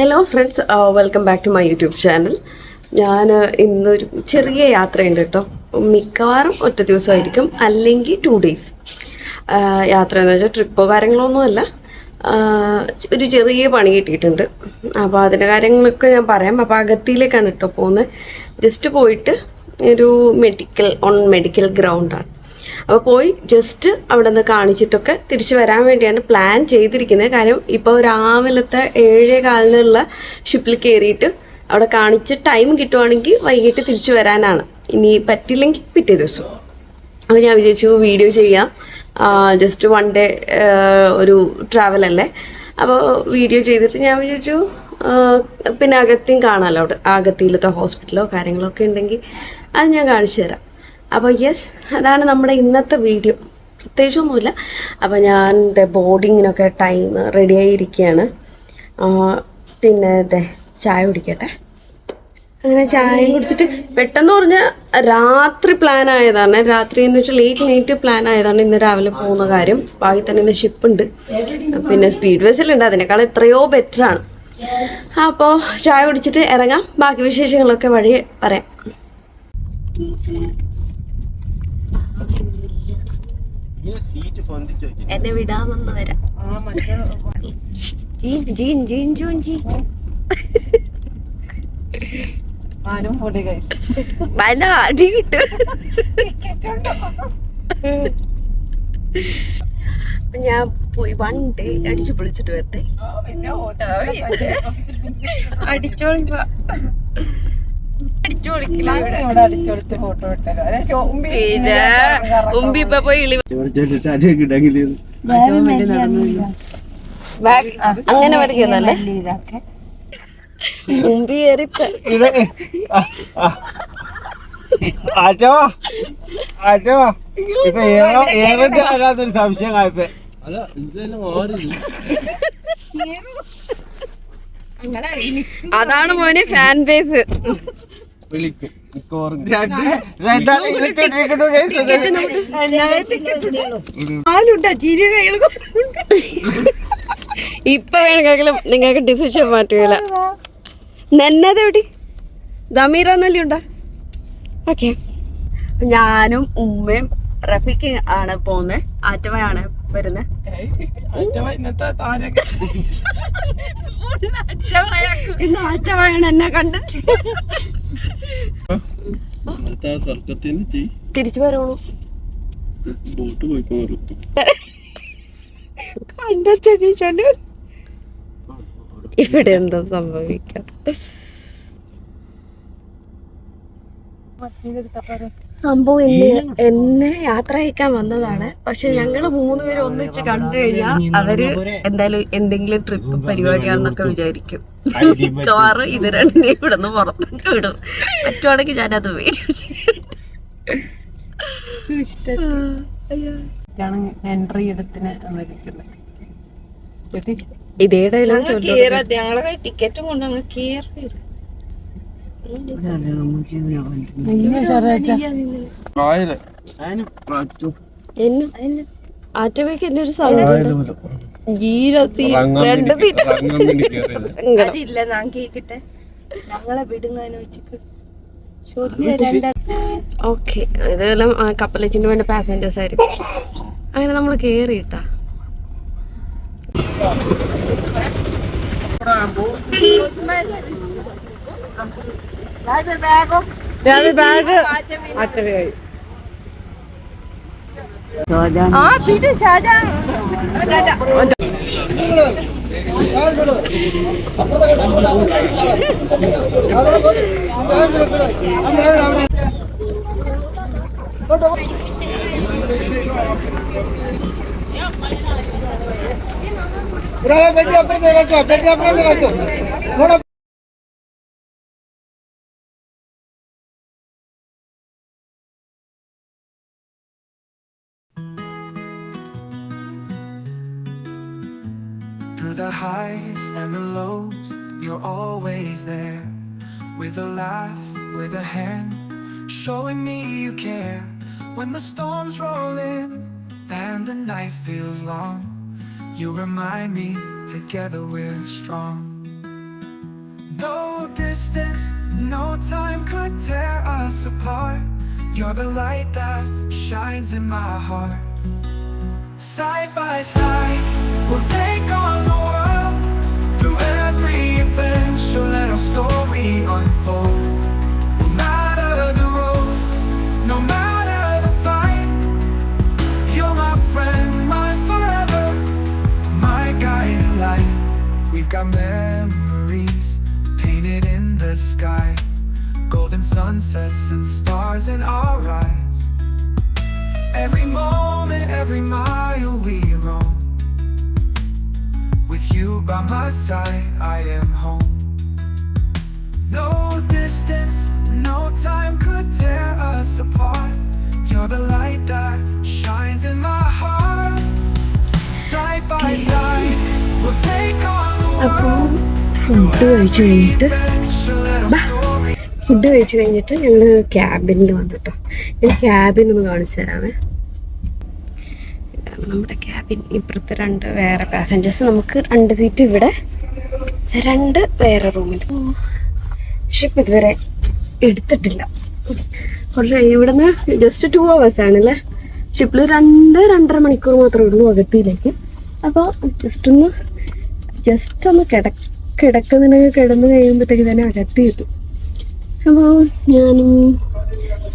Hello friends welcome back to my YouTube channel ഞാൻ ഇന്നൊരു ചെറിയ യാത്രയുണ്ട് കേട്ടോ. മിക്കവാറും ഒറ്റ ദിവസമായിരിക്കും. അല്ലെങ്കിൽ ടു ഡേയ്സ് യാത്ര എന്ന് വെച്ചാൽ ട്രിപ്പോ കാര്യങ്ങളോ ഒന്നുമല്ല ഒരു ചെറിയ പണി കിട്ടിയിട്ടുണ്ട്. അപ്പോൾ അതിന്റെ കാര്യങ്ങളൊക്കെ ഞാൻ പറയാം. അപ്പോൾ അകത്തിയിലേക്കാണ് കേട്ടോ പോകുന്നത്. ജസ്റ്റ് പോയിട്ട് ഒരു മെഡിക്കൽ ഓൺ മെഡിക്കൽ ഗ്രൗണ്ടാണ് അപ്പോൾ പോയി ജസ്റ്റ് അവിടെ നിന്ന് കാണിച്ചിട്ടൊക്കെ തിരിച്ചു വരാൻ വേണ്ടിയാണ് പ്ലാൻ ചെയ്തിരിക്കുന്നത്. കാര്യം ഇപ്പോൾ രാവിലത്തെ ഏഴേ കാലിനുള്ള ഷിപ്പിൽ കയറിയിട്ട് അവിടെ കാണിച്ച് ടൈം കിട്ടുവാണെങ്കിൽ വൈകിട്ട് തിരിച്ചു വരാനാണ്. ഇനി പറ്റില്ലെങ്കിൽ പിറ്റേ ദിവസം. അപ്പോൾ ഞാൻ വിചാരിച്ചു വീഡിയോ ചെയ്യാം. ജസ്റ്റ് വൺ ഡേ ഒരു ട്രാവൽ അല്ലേ? അപ്പോൾ വീഡിയോ ചെയ്തിട്ട് ഞാൻ വിചാരിച്ചു പിന്നെ അകത്തിയും കാണാമല്ലോ അവിടെ. അകത്തിയിലത്തെ ഹോസ്പിറ്റലോ കാര്യങ്ങളോ ഒക്കെ ഉണ്ടെങ്കിൽ അത് ഞാൻ കാണിച്ചു തരാം. അപ്പോൾ യെസ് അതാണ് നമ്മുടെ ഇന്നത്തെ വീഡിയോ പ്രത്യേകിച്ചൊന്നുമില്ല. അപ്പോൾ ഞാൻ ബോർഡിങ്ങിനൊക്കെ ടൈം റെഡിയായി ഇരിക്കുകയാണ് പിന്നെ ദേ ചായ കുടിക്കട്ടെ. അങ്ങനെ ചായ കുടിച്ചിട്ട് പെട്ടെന്ന് പറഞ്ഞാൽ രാത്രി പ്ലാൻ ആയതാണ്. രാത്രി എന്ന് വെച്ചാൽ ലേറ്റ് നൈറ്റ് പ്ലാൻ ആയതാണ് ഇന്ന് രാവിലെ പോകുന്ന കാര്യം. ബാക്കി തന്നെ ഇന്ന് ഷിപ്പ് ഉണ്ട്. പിന്നെ സ്പീഡ് ബസ്സിലുണ്ട് അതിനേക്കാൾ എത്രയോ ബെറ്റർ ആണ്. അപ്പോൾ ചായ കുടിച്ചിട്ട് ഇറങ്ങാം. ബാക്കി വിശേഷങ്ങളൊക്കെ വഴി പറയാം. എന്നെ വിടാമെന്ന് വരാം ജീൻ ജീൻ ജീൻ ഗൈസ് വല്ല അടി കിട്ടും ഞാൻ പോയി വൺ ഡേ അടിച്ചു പൊളിച്ചിട്ട് വരട്ടെ അടിച്ചോളിപ്പ ഉമ്പി ഇപ്പൊ പോയി ഇളി അങ്ങനെ വരികയല്ലേ ഉമ്പി കയറിപ്പ ഇത് ആറ്റോ ആറ്റോ ഇപ്പൊ ഏറോ ഏറിന്റെ സംശയം അതാണ് മോനെ ഫാൻ ബേസ് ഇപ്പൊ വേണമെങ്കിലും നിങ്ങൾക്ക് ഡിസിഷൻ മാറ്റുകയില്ല നെന്നത് എവിടെ? എന്നല്ലേ ഉണ്ടാ? ഓക്കെ. ഞാനും ഉമ്മയും റഫീഖ് ആണ് പോകുന്നത് ആറ്റവയാണ് വരുന്നത് ഇന്ന് ആറ്റവയാണ് എന്നെ ചെയ് തിരിച്ചു ബോട്ട് പോയി കണ്ടെത്തിച്ചോണ്ട് ഇവിടെ എന്താ സംഭവിക്കാം സംഭവം എന്നെ എന്നെ യാത്ര അയക്കാൻ വന്നതാണ് പക്ഷെ ഞങ്ങൾ മൂന്നുപേരും ഒന്നിച്ച് കണ്ടു കഴിഞ്ഞാൽ അവർ എന്തായാലും എന്തെങ്കിലും ട്രിപ്പ് പരിപാടിയാണെന്നൊക്കെ വിചാരിക്കും മിക്കവാറും ഇത് രണ്ടിനെ ഇവിടെ നിന്ന് പുറത്തൊക്കെ വിടും. പറ്റുവാണെങ്കിൽ ഞാനത് വീഡിയോ എൻട്രി എടുത്തിന് വന്നിരിക്കുന്നത് ചേട്ടി ഇതേ ഡയലോഗ് ഞങ്ങളെ ടിക്കറ്റും കൊണ്ടങ്ങ് എന്നെ ഒരു സൗണ്ട് അതില്ല ഞാൻ കേക്കട്ടെ. ഞങ്ങളെ വെച്ചിട്ട് ഓക്കെ. ഇതെല്ലാം കപ്പലച്ചിന് വേണ്ട പാസഞ്ചേഴ്സ് ആയിരിക്കും. അങ്ങനെ നമ്മൾ കേറിയിട്ടാ. ബാഗ് ബാഗ് ആ Berapa banyak pertanyaan? Berapa banyak pertanyaan? Through the highs and the lows, you're always there. With a laugh, with a hand, showing me you care. When the storms roll in and the night feels long, you remind me together we're strong. no distance, no time could tear us apart. You're the light that shines in my heart. Side by side, we'll take on the world. Through every adventure, let our story unfold. No matter the road, no matter the fight, you're my friend, my forever, my guiding light. We've got memories painted in the sky, golden sunsets and stars in our eyes. Every moment, every mile we roam. With you by my side, I am home. No distance, no time could tear us apart. You're the light that shines in my heart. Side by side, we'll take on the world. Tuổi trời đất Bắc food കഴിച്ചു കഴിഞ്ഞിട്ട് ഞങ്ങൾ ക്യാബിനിൽ വന്നിട്ടോ. ഞാൻ cabin ഒന്ന് കാണിച്ചു തരാമേ നമ്മുടെ cabin ഇപ്പുറത്ത് രണ്ട് വേറെ പാസഞ്ചേഴ്സ് നമുക്ക് രണ്ട് സീറ്റ് ഇവിടെ രണ്ട് വേറെ റൂമിൽ ഷിപ്പ് ഇതുവരെ എടുത്തിട്ടില്ല. കുറച്ച് ഇവിടുന്ന് ജസ്റ്റ് ടു അവേഴ്സ് ആണല്ലേ? ഷിപ്പിൽ രണ്ട് രണ്ടര മണിക്കൂർ മാത്രമേ ഉള്ളൂ അകത്തിയിലേക്ക് അപ്പോൾ ജസ്റ്റ് ഒന്ന് ജസ്റ്റ് ഒന്ന് കിട കിടക്കുന്നതിനൊക്കെ കിടന്ന് കഴിയുമ്പോഴത്തേക്ക് തന്നെ അകത്തി എത്തും. അപ്പോൾ ഞാനും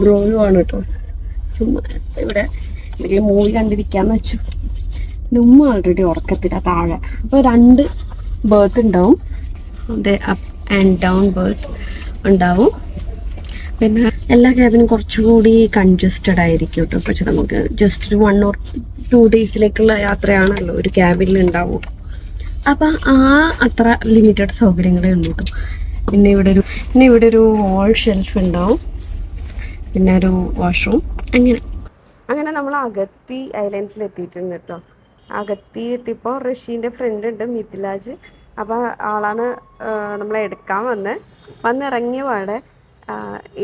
ബ്രോയുമാണ് കേട്ടോ. ചുമ്മാ ഇവിടെ എന്തെങ്കിലും മൂവി കണ്ടിരിക്കാന്ന് വെച്ചു. ഉമ്മ ഓൾറെഡി ഉറക്കത്തില്ല താഴെ. അപ്പോൾ രണ്ട് ബേർത്ത് ഉണ്ടാവും. അതെ അപ്പ് ആൻഡ് ഡൗൺ ബേർത്ത് ഉണ്ടാവും. പിന്നെ എല്ലാ ക്യാബിനും കുറച്ചുകൂടി കൺജസ്റ്റഡ് ആയിരിക്കും കേട്ടോ. പക്ഷെ നമുക്ക് ജസ്റ്റ് ഒരു വൺ ഓർ ടു ഡേയ്സിലേക്കുള്ള യാത്രയാണല്ലോ ഒരു ക്യാബിനിൽ ഉണ്ടാവും അപ്പം ആ അത്ര ലിമിറ്റഡ് സൗകര്യങ്ങളേ ഉള്ളൂ കേട്ടോ. പിന്നെ ഇവിടെ ഒരു പിന്നെ ഇവിടെ ഒരു വാൾ ഷെൽഫ് ഉണ്ടാവും. പിന്നെ ഒരു വാഷ്റൂം അങ്ങനെ. അങ്ങനെ നമ്മൾ അഗത്തി ഐലൻഡ്സിൽ എത്തിയിട്ടുണ്ട് കേട്ടോ അഗത്തി എത്തിയപ്പോൾ റഷീന്റെ ഫ്രണ്ട് ഉണ്ട് മിഥിലാജ്. അപ്പോൾ ആളാണ് നമ്മളെ എടുക്കാൻ വന്ന്. വന്നിറങ്ങിയ പാടെ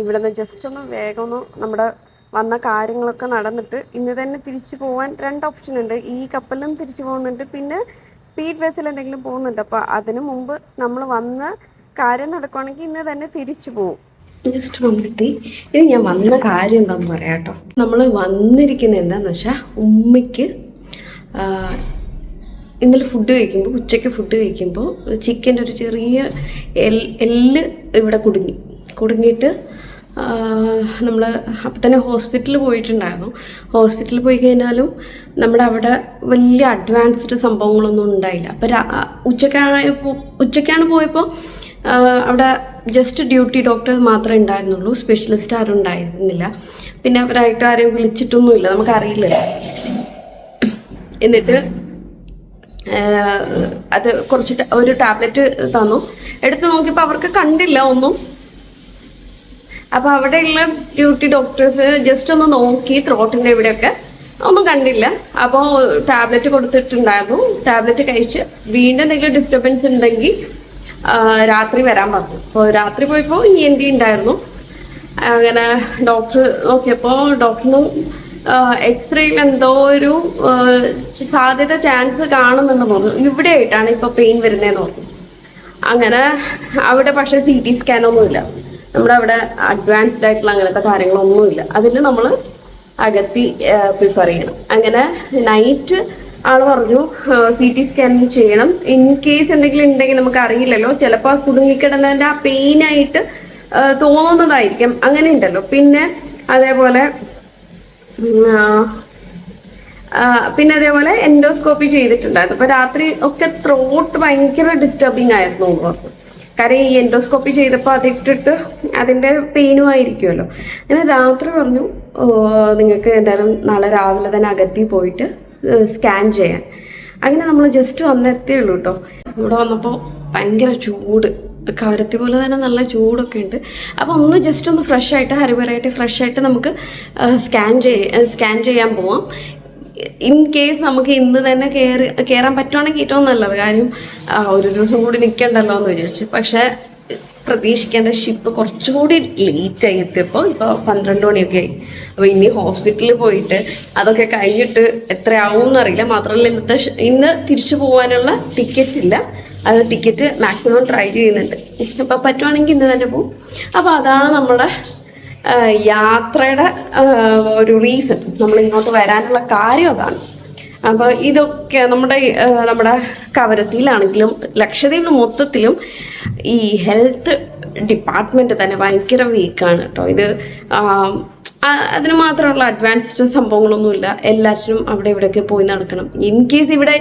ഇവിടെ നിന്ന് ജസ്റ്റ് ഒന്ന് വേഗം ഒന്ന് നമ്മുടെ വന്ന കാര്യങ്ങളൊക്കെ നടന്നിട്ട് ഇന്ന് തന്നെ തിരിച്ചു പോകാൻ രണ്ട് ഓപ്ഷൻ ഉണ്ട്. ഈ കപ്പലിലും തിരിച്ചു പോകുന്നുണ്ട്. പിന്നെ സ്പീഡ് ബസ്സിൽ എന്തെങ്കിലും പോകുന്നുണ്ട്. അപ്പോൾ അതിനു മുമ്പ് നമ്മൾ വന്ന കാര്യം നടക്കുവാണെങ്കിൽ ഇന്ന് തന്നെ തിരിച്ചു പോകും ജസ്റ്റ് വന്നിട്ട് ഇനി ഞാൻ വന്ന കാര്യം എന്താണെന്ന് പറയാം കേട്ടോ നമ്മൾ വന്നിരിക്കുന്നത് എന്താണെന്ന് വെച്ചാൽ ഉമ്മയ്ക്ക് ഇന്നലെ ഫുഡ് കഴിക്കുമ്പോൾ ഉച്ചയ്ക്ക് ഫുഡ് കഴിക്കുമ്പോൾ ചിക്കന്റെ ഒരു ചെറിയ എൽ എല്ല് ഇവിടെ കുടുങ്ങി. കുടുങ്ങിയിട്ട് നമ്മൾ അപ്പം തന്നെ ഹോസ്പിറ്റലിൽ പോയിട്ടുണ്ടായിരുന്നു. ഹോസ്പിറ്റലിൽ പോയി കഴിഞ്ഞാലും നമ്മുടെ അവിടെ വലിയ അഡ്വാൻസ്ഡ് സംഭവങ്ങളൊന്നും ഉണ്ടായില്ല. അപ്പം ഉച്ചക്കാണ് ഉച്ചക്കാണ് പോയപ്പോൾ അവിടെ ജസ്റ്റ് ഡ്യൂട്ടി ഡോക്ടർ മാത്രമേ ഉണ്ടായിരുന്നുള്ളൂ. സ്പെഷ്യലിസ്റ്റ് ആരും ഉണ്ടായിരുന്നില്ല. പിന്നെ അവരായിട്ട് ആരെയും വിളിച്ചിട്ടൊന്നുമില്ല. നമുക്കറിയില്ലല്ലോ. എന്നിട്ട് അത് കുറച്ച് ഒരു ടാബ്ലറ്റ് തന്നു. എടുത്ത് നോക്കിയപ്പോൾ അവർക്ക് കണ്ടില്ല ഒന്നും. അപ്പോൾ അവിടെയുള്ള ഡ്യൂട്ടി ഡോക്ടേഴ്സ് ജസ്റ്റ് ഒന്ന് നോക്കി ത്രോട്ടിന്റെ ഇവിടെയൊക്കെ. ഒന്നും കണ്ടില്ല. അപ്പോൾ ടാബ്ലറ്റ് കൊടുത്തിട്ടുണ്ടായിരുന്നു. ടാബ്ലറ്റ് കഴിച്ച് വീണ്ടും എന്തെങ്കിലും ഡിസ്റ്റർബൻസ് ഉണ്ടെങ്കിൽ രാത്രി വരാൻ പറഞ്ഞു. അപ്പോൾ രാത്രി പോയപ്പോൾ ഇ എൻ ഡി ഉണ്ടായിരുന്നു. അങ്ങനെ ഡോക്ടർ നോക്കിയപ്പോൾ ഡോക്ടറിന് എക്സ്റേയിൽ എന്തോ ഒരു സാധ്യത ചാൻസ് കാണുമെന്ന് പറഞ്ഞു ഇവിടെ ആയിട്ടാണ് ഇപ്പോൾ പെയിൻ വരുന്നതെന്ന് പറഞ്ഞു അങ്ങനെ അവിടെ പക്ഷേ സി ടി സ്കാനൊന്നുമില്ല. നമ്മുടെ അവിടെ അഡ്വാൻസ്ഡ് ആയിട്ടുള്ള അങ്ങനത്തെ കാര്യങ്ങളൊന്നുമില്ല. അതിൽ നമ്മൾ അകത്തി പ്രിഫർ ചെയ്യണം. അങ്ങനെ നൈറ്റ് ആൾ പറഞ്ഞു സി ടി സ്കാൻ ചെയ്യണം. ഇൻ കേസ് എന്തെങ്കിലും ഉണ്ടെങ്കിൽ നമുക്ക് അറിയില്ലല്ലോ. ചിലപ്പോൾ ആ കുടുങ്ങിക്കിടന്നതിന്റെ ആ പെയിനായിട്ട് തോന്നുന്നതായിരിക്കും. അങ്ങനെ ഉണ്ടല്ലോ. പിന്നെ അതേപോലെ പിന്നെ അതേപോലെ എൻഡോസ്കോപ്പി ചെയ്തിട്ടുണ്ടായിരുന്നു. അപ്പൊ രാത്രി ഒക്കെ ത്രോട്ട് ഭയങ്കര ഡിസ്റ്റർബിങ് ആയിരുന്നു കാരണം ഈ എൻഡോസ്കോപ്പി ചെയ്തപ്പോൾ അതിട്ടിട്ട് അതിന്റെ പെയിനും ആയിരിക്കുമല്ലോ. അങ്ങനെ രാത്രി പറഞ്ഞു നിങ്ങൾക്ക് എന്തായാലും നാളെ രാവിലെ തന്നെ അകത്തി പോയിട്ട് സ്കാൻ ചെയ്യാൻ. അങ്ങനെ നമ്മൾ ജസ്റ്റ് വന്നെത്തേ ഉള്ളൂ കേട്ടോ ഇവിടെ വന്നപ്പോൾ ഭയങ്കര ചൂട്. കവരത്തി പോലെ തന്നെ നല്ല ചൂടൊക്കെ ഉണ്ട്. അപ്പോൾ ഒന്ന് ജസ്റ്റ് ഒന്ന് ഫ്രഷ് ആയിട്ട് ഹരിവരായിട്ട് ഫ്രഷ് ആയിട്ട് നമുക്ക് സ്കാൻ ചെയ്യ സ്കാൻ ചെയ്യാൻ പോവാം. ഇൻ കേസ് നമുക്ക് ഇന്ന് തന്നെ കയറി കയറാൻ പറ്റുവാണെങ്കിൽ ഏറ്റവും നല്ലത്. കാര്യം ഒരു ദിവസം കൂടി നിൽക്കണ്ടല്ലോ എന്ന് വിചാരിച്ച്. പക്ഷേ പ്രതീക്ഷിക്കേണ്ട ഷിപ്പ് കുറച്ചുകൂടി ലേറ്റ് ആയി എത്തിയപ്പോൾ ഇപ്പോൾ പന്ത്രണ്ട് മണിയൊക്കെ ആയി. അപ്പോൾ ഇനി ഹോസ്പിറ്റലിൽ പോയിട്ട് അതൊക്കെ കഴിഞ്ഞിട്ട് എത്രയാവും എന്നറിയില്ല മാത്രമല്ല ഇന്നത്തെ ഇന്ന് തിരിച്ചു പോകാനുള്ള ടിക്കറ്റ് ഇല്ല. അത് ടിക്കറ്റ് മാക്സിമം ട്രൈ ചെയ്യുന്നുണ്ട്. അപ്പോൾ പറ്റുവാണെങ്കിൽ ഇന്ന് തന്നെ പോവും. അപ്പോൾ അതാണ് നമ്മുടെ യാത്രയുടെ ഒരു റീസൺ നമ്മൾ ഇങ്ങോട്ട് വരാനുള്ള കാര്യം അതാണ്. അപ്പോൾ ഇതൊക്കെ നമ്മുടെ നമ്മുടെ കവരത്തിയിലാണെങ്കിലും ലക്ഷദ്വീപിൽ മൊത്തത്തിലും ഈ ഹെൽത്ത് ഡിപ്പാർട്ട്മെന്റ് തന്നെ ഭയങ്കര വീക്കാണ് കേട്ടോ. ഇത് അതിന് മാത്രമുള്ള അഡ്വാൻസ്ഡ് സംഭവങ്ങളൊന്നുമില്ല. എല്ലാറ്റിനും അവിടെ ഇവിടെയൊക്കെ പോയി നടക്കണം. ഇൻ കേസ് ഇവിടെ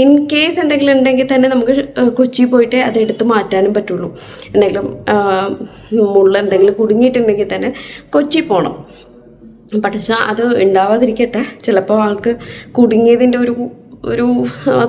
ഇൻ കേസ് എന്തെങ്കിലും ഉണ്ടെങ്കിൽ തന്നെ നമുക്ക് കൊച്ചി പോയിട്ട് അത് എടുത്ത് മാറ്റാനും പറ്റുള്ളൂ. എന്തെങ്കിലും മുള്ള എന്തെങ്കിലും കുടുങ്ങിയിട്ടുണ്ടെങ്കിൽ തന്നെ കൊച്ചി പോകണം പക്ഷെ അത് ഉണ്ടാവാതിരിക്കട്ടെ. ചിലപ്പോൾ ആൾക്ക് കുടുങ്ങിയതിന്റെ ഒരു ഒരു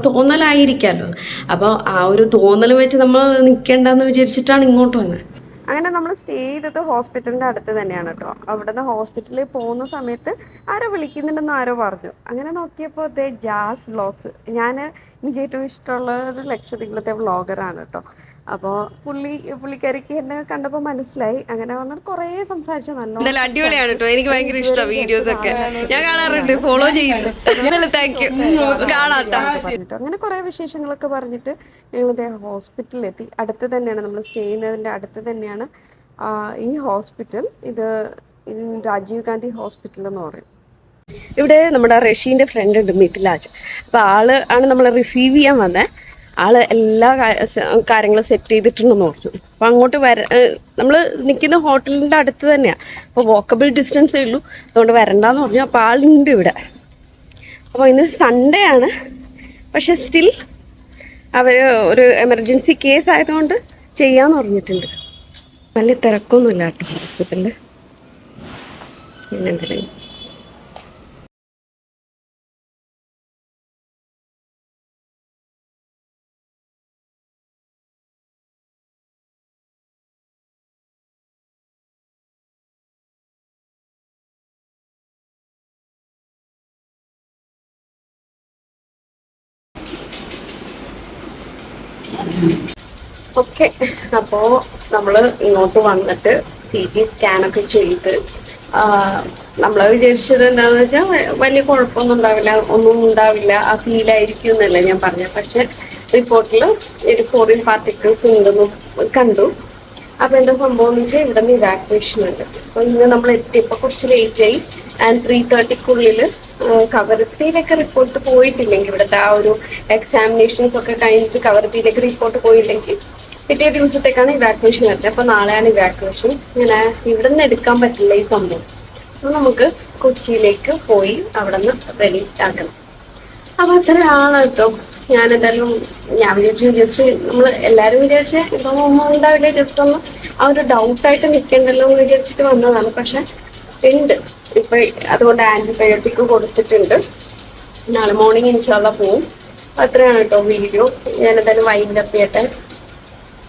തോന്നലായിരിക്കാമല്ലോ അപ്പോൾ ആ ഒരു തോന്നൽ വെച്ച് നമ്മൾ നിൽക്കേണ്ടെന്ന് വിചാരിച്ചിട്ടാണ് ഇങ്ങോട്ട് വന്നത് അങ്ങനെ നമ്മൾ സ്റ്റേ ചെയ്തത് ഹോസ്പിറ്റലിന്റെ അടുത്ത് തന്നെയാണ് കേട്ടോ. അവിടുന്ന് ഹോസ്പിറ്റലിൽ പോകുന്ന സമയത്ത് ആരോ വിളിക്കുന്നുണ്ടെന്ന് ആരോ പറഞ്ഞു. അങ്ങനെ നോക്കിയപ്പോൾ ദേ ജാസ് വ്ളോഗ്സ് ഞാൻ എനിക്ക് ഏറ്റവും ഇഷ്ടമുള്ള ഒരു ലക്ഷദ്വീപിലത്തെ വ്ളോഗറാണ് കേട്ടോ. അപ്പോൾ പുള്ളി പുള്ളിക്കാരിക്ക് എന്നെ കണ്ടപ്പോൾ മനസ്സിലായി. അങ്ങനെ വന്നിട്ട് കുറേ സംസാരിച്ചു. നല്ല അടിപൊളിയാണ് കേട്ടോ. എനിക്ക് ഭയങ്കര ഇഷ്ടമാണ് വീഡിയോസ് ഒക്കെ. ഞാൻ കാണാറുണ്ട്. ഫോളോ ചെയ്യുന്നു താങ്ക് യു കാണാട്ടോ അങ്ങനെ കുറേ വിശേഷങ്ങളൊക്കെ പറഞ്ഞിട്ട് ഞങ്ങൾ ഹോസ്പിറ്റലിലെത്തി അടുത്ത് തന്നെയാണ്. നമ്മൾ സ്റ്റേ ചെയ്യുന്നതിന്റെ അടുത്ത് തന്നെയാണ്. ആ, ഈ ഹോസ്പിറ്റൽ ഇത് രാജീവ് ഗാന്ധി ഹോസ്പിറ്റൽ എന്ന് പറയും. ഇവിടെ നമ്മുടെ റഷീന്റെ ഫ്രണ്ട് ഉണ്ട് മിഥിലാജ്. അപ്പോൾ ആൾ ആണ് നമ്മൾ റിസീവ് ചെയ്യാൻ വന്നത് ആൾ എല്ലാ കാര്യങ്ങളും സെറ്റ് ചെയ്തിട്ടുണ്ടെന്ന് പറഞ്ഞു അപ്പോൾ അങ്ങോട്ട് വര നമ്മൾ നിൽക്കുന്ന ഹോട്ടലിന്റെ അടുത്ത് തന്നെയാണ് അപ്പോൾ വോക്കബിൾ ഡിസ്റ്റൻസേ ഉള്ളൂ. അതുകൊണ്ട് വരണ്ടെന്ന് പറഞ്ഞു. അപ്പോൾ ആളുണ്ട് ഇവിടെ. അപ്പോൾ ഇന്ന് സൺഡേ ആണ്. പക്ഷെ സ്റ്റിൽ അവർ ഒരു എമർജൻസി കേസ് ആയതുകൊണ്ട് ചെയ്യാന്ന് പറഞ്ഞിട്ടുണ്ട്. വലിയ തിരക്കൊന്നുമില്ല കേട്ടോ ഹോസ്പിറ്റലിൽ പിന്നെന്തിനും ഓക്കെ. അപ്പോൾ നമ്മൾ ഇങ്ങോട്ട് വന്നിട്ട് സി ടി സ്കാനൊക്കെ ചെയ്ത് നമ്മൾ വിചാരിച്ചത് എന്താണെന്ന് വെച്ചാൽ വലിയ കുഴപ്പമൊന്നും ഉണ്ടാവില്ല ഒന്നും ഉണ്ടാവില്ല ആ ഫീലായിരിക്കും എന്നല്ല ഞാൻ പറഞ്ഞത് പക്ഷെ റിപ്പോർട്ടിൽ ഒരു ഫോറിൻ പാർട്ടിക്കിൾസ് ഉണ്ടെന്ന് കണ്ടു. അപ്പോൾ എന്താ സംഭവം എന്ന് വെച്ചാൽ ഇവിടെ നിന്ന് ഇവാക്വേഷൻ ഉണ്ട്. അപ്പോൾ ഇന്ന് നമ്മൾ എത്തിയപ്പോൾ കുറച്ച് ലേറ്റ് ആയി. ആൻഡ് ത്രീ തേർട്ടിക്കുള്ളിൽ കവരത്തിയിലൊക്കെ റിപ്പോർട്ട് പോയിട്ടില്ലെങ്കിൽ ഇവിടുത്തെ ആ ഒരു എക്സാമിനേഷൻസ് ഒക്കെ കഴിഞ്ഞിട്ട് കവരത്തിയിലേക്ക് റിപ്പോർട്ട് പോയില്ലെങ്കിൽ പിറ്റേ ദിവസത്തേക്കാണ് ഇവാക്വേഷൻ വരുന്നത്. അപ്പോൾ നാളെയാണ് ഇവാക്വേഷൻ ഇങ്ങനെ ഇവിടെ നിന്ന് എടുക്കാൻ പറ്റില്ല ഈ സംഭവം. അപ്പോൾ നമുക്ക് കൊച്ചിയിലേക്ക് പോയി അവിടെ നിന്ന് റെഡി ആക്കണം. അപ്പൊ അത്രയാണ് കേട്ടോ. ഞാൻ എന്തായാലും ഞാൻ വിചാരിച്ചു ജസ്റ്റ് നമ്മൾ എല്ലാരും വിചാരിച്ച ഇപ്പൊ ഒന്നും ഉണ്ടാവില്ല ജസ്റ്റ് ഒന്ന് ആ ഒരു ഡൗട്ടായിട്ട് നിൽക്കണ്ടല്ലോ എന്ന് വിചാരിച്ചിട്ട് വന്നതാണ്. പക്ഷെ ഉണ്ട്. ഇപ്പൊ അതുകൊണ്ട് ആന്റിബയോട്ടിക് കൊടുത്തിട്ടുണ്ട്. നാളെ മോർണിംഗ് ഇൻഷാല്ല പോവും. അത്രയാണ് കേട്ടോ വീഡിയോ ഞാൻ എന്തായാലും wind up